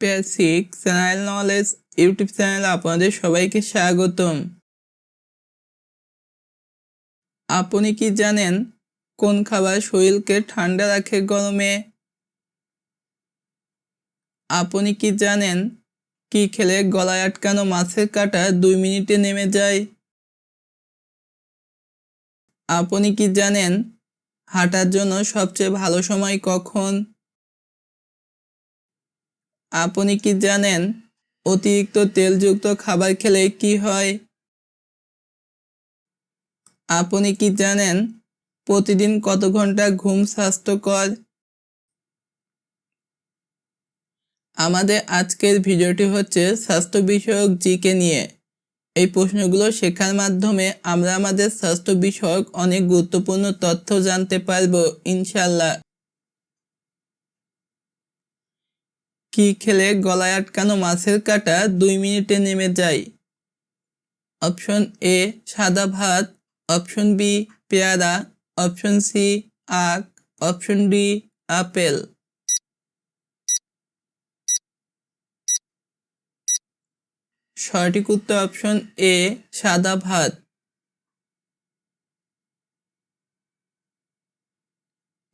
Basic channel knowledge YouTube চ্যানেলে আপনাদের সবাইকে স্বাগতম। আপনি কি জানেন কোন খাবার শরীরকে ঠান্ডা রাখে গরমে? আপনি কি জানেন কি খেলে গলায় আটকানো মাছের কাঁটা দুই মিনিটে নেমে যায়? আপনি কি জানেন হাঁটার জন্য সবচেয়ে ভালো সময় কখন? আপনি কি জানেন অতিরিক্ত তেলযুক্ত খাবার খেলে কি হয়? আপনি কি জানেন প্রতিদিন কত ঘণ্টা ঘুম স্বাস্থ্যকর? আমাদের আজকের ভিডিওটি হচ্ছে স্বাস্থ্য বিষয়ক জিকে নিয়ে। এই প্রশ্নগুলো শেখার মাধ্যমে আমরা আমাদের স্বাস্থ্য বিষয়ক অনেক গুরুত্বপূর্ণ তথ্য জানতে পারব ইনশাল্লাহ কি খেলে গলায় আটকানো মাছের কাঁটা দুই মিনিটে নেমে যায়? অপশন এ, সাদা ভাত। অপশন বি, পেয়ারা। অপশন সি, আখ। Option D, apple. সঠিক উত্তর অপশন এ, সাদা ভাত।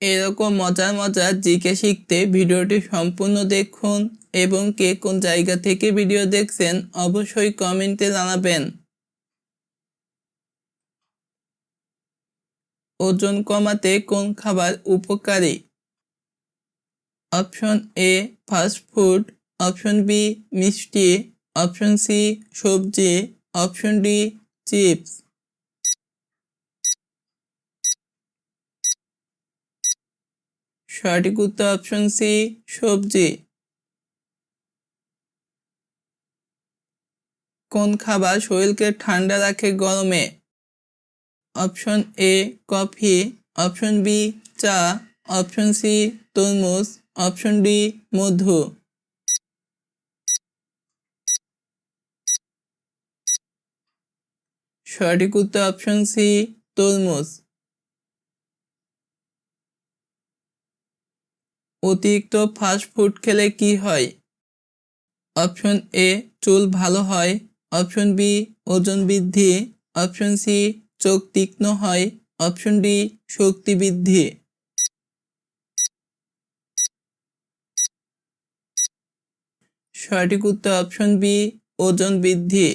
এরকম মজার মজার জিকে শিখতে ভিডিওটি সম্পূর্ণ দেখুন এবং কে কোন জায়গা থেকে ভিডিও দেখছেন অবশ্যই কমেন্টে জানাবেন। ওজন কমাতে কোন খাবার উপকারী? Option A, fast food. Option B, মিষ্টি। অপশন সি, সবজি। Option D, chips. সঠিক উত্তর অপশন সি সবজি। কোন খাবার শরীরকে ঠান্ডা রাখে গরমে? Option A coffee. Option B চা। অপশন সি তরমুজ। অপশন ডি মধু। সঠিক উত্তর অপশন সি তরমুজ। অতিরিক্ত ফাস্ট ফুড খেলে কি হয়? অপশন এ চুল ভালো হয়। অপশন বি ওজন বৃদ্ধি। অপশন সি চোখ তীক্ষ্ণ হয়। অপশন ডি শক্তি বৃদ্ধি। সঠিক উত্তর অপশন বি ওজন বৃদ্ধি।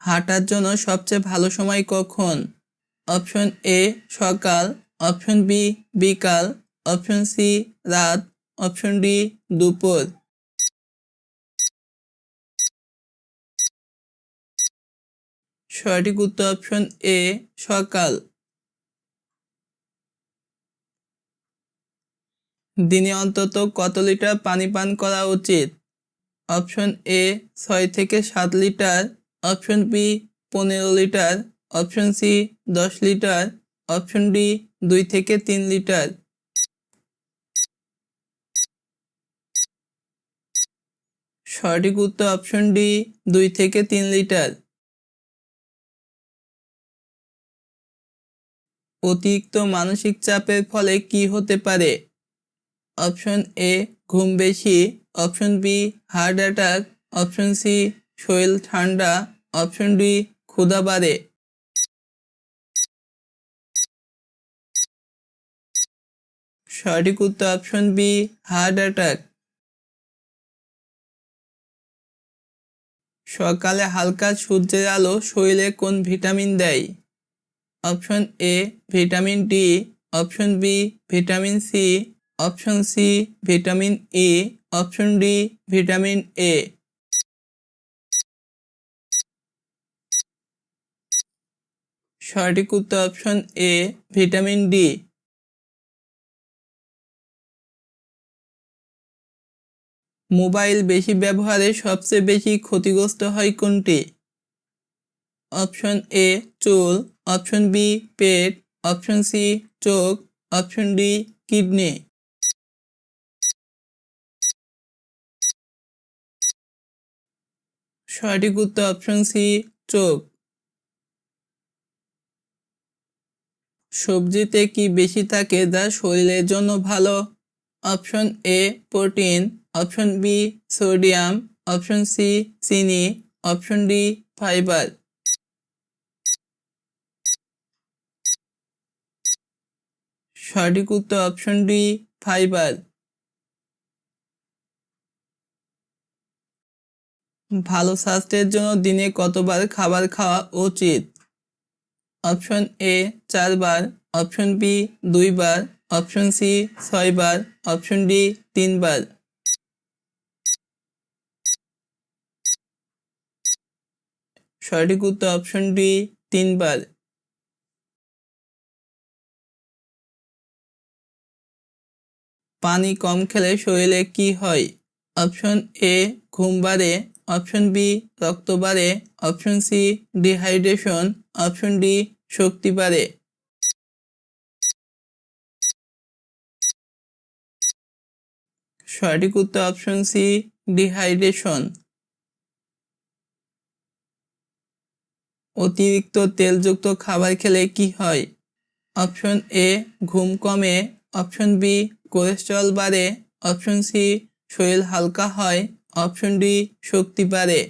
হাঁটার জন্য সবচেয়ে ভালো সময় কখন? অপশন এ সকাল, অপশন বি বিকাল, অপশন সি রাত, অপশন ডি দুপুর। সঠিক উত্তর অপশন এ সকাল। দিনে অন্তত কত লিটার পানি পান করা উচিত? অপশন এ ছয় থেকে সাত লিটার, অপশন বি পনেরো লিটার অপশন সি দশ লিটার অপশন ডি দুই থেকে তিন লিটার সঠিক উত্তর অপশন ডি দুই থেকে তিন লিটার অতিরিক্ত মানসিক চাপের ফলে কি হতে পারে? অপশন এ ঘুম বেশি. Option B heart attack option C শরীর ঠান্ডা. অপশন ডি ক্ষুধা বাড়ে। সঠিক উত্তর অপশন বি হার্ট অ্যাটাক সকালে হালকা সূর্যের আলো শরীরে কোন ভিটামিন দেয়? Option A vitamin D option B vitamin C option C vitamin E option D vitamin A সঠিক উত্তর option A vitamin D mobile বেশি ব্যবহারে সবচেয়ে বেশি ক্ষতিগ্রস্ত হয় কোনটি? অপশন এ, চুল। অপশন বি, পেট। অপশন সি, চোখ। Option D, kidney. সঠিক উত্তর অপশন সি, চোখ। সবজিতে কি বেশি থাকে যা শরীরের জন্য ভালো? Option A, protein. Option B, sodium. Option C, চিনি। Option D, fibre. সঠিক উত্তর অপশন ডি, ফাইবার। ভালো স্বাস্থ্যের জন্য দিনে কতবার খাবার খাওয়া উচিত? অপশন এ, চারবার। অপশন বি, দুইবার। অপশন সি, ছয়বার। অপশন ডি, তিনবার। সঠিক উত্তর অপশন ডি তিনবার পানি কম খেলে শরীরে কি হয়? অপশন এ ঘুম বাড়ে। অপশন বি রক্ত বাড়ে। Option C dehydration option D শক্তি বাড়ে। সঠিক উত্তর অপশন সি ডিহাইড্রেশন অতিরিক্ত তেলযুক্ত খাবার খেলে কি হয়? অপশন এ, ঘুম কমে। অপশন বি, কোলেস্টেরল বাড়ে। অপশন সি, শরীর হালকা হয়। অপশন ডি, শক্তি বাড়ে।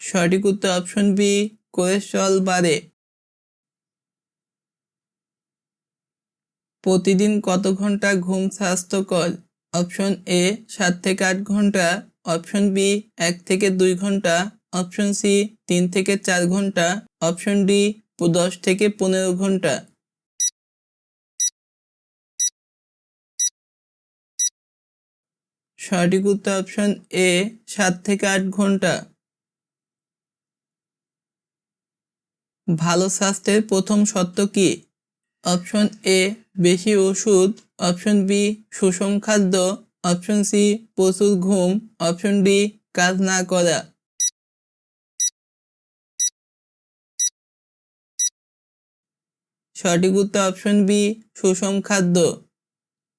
সঠিক উত্তর অপশন বি, কোলেস্টেরল বাড়ে। প্রতিদিন কত ঘণ্টা ঘুম স্বাস্থ্যকর? অপশন এ, সাত থেকে আট ঘণ্টা। অপশন বি, এক থেকে দুই ঘণ্টা। অপশন সি, তিন থেকে চার ঘণ্টা। অপশন ডি দশ থেকে পনেরো ঘণ্টা। সঠিক উত্তর অপশন এ, সাত থেকে আট ঘণ্টা। ভালো স্বাস্থ্যের প্রথম সত্য কি? অপশন এ, বেশি ওষুধ। অপশন বি, সুষম খাদ্য। অপশন সি প্রচুর ঘুম। অপশন ডি, কাজ না করা। সঠিক উত্তর অপশন বি, সুষম খাদ্য।